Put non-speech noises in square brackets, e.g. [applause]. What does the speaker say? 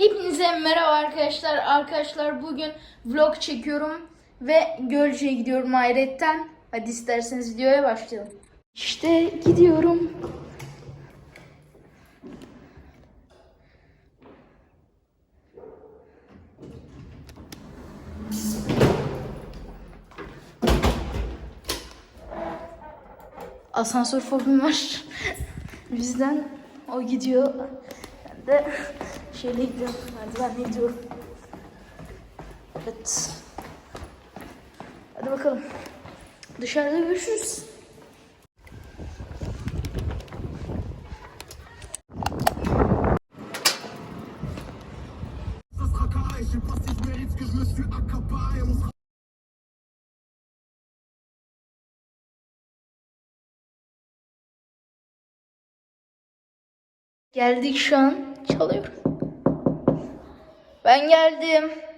Hepinize merhaba arkadaşlar. Arkadaşlar bugün vlog çekiyorum ve Gölcük'e gidiyorum hayretten. Hadi isterseniz videoya başlayalım. İşte gidiyorum. Asansör fobim var. [laughs] Bizden o gidiyor. Ben de şeyle gidiyorum. Merdivenle gidiyorum. Evet. Hadi bakalım. Dışarıda görüşürüz. Geldik şu an. Çalıyor. Ben geldim.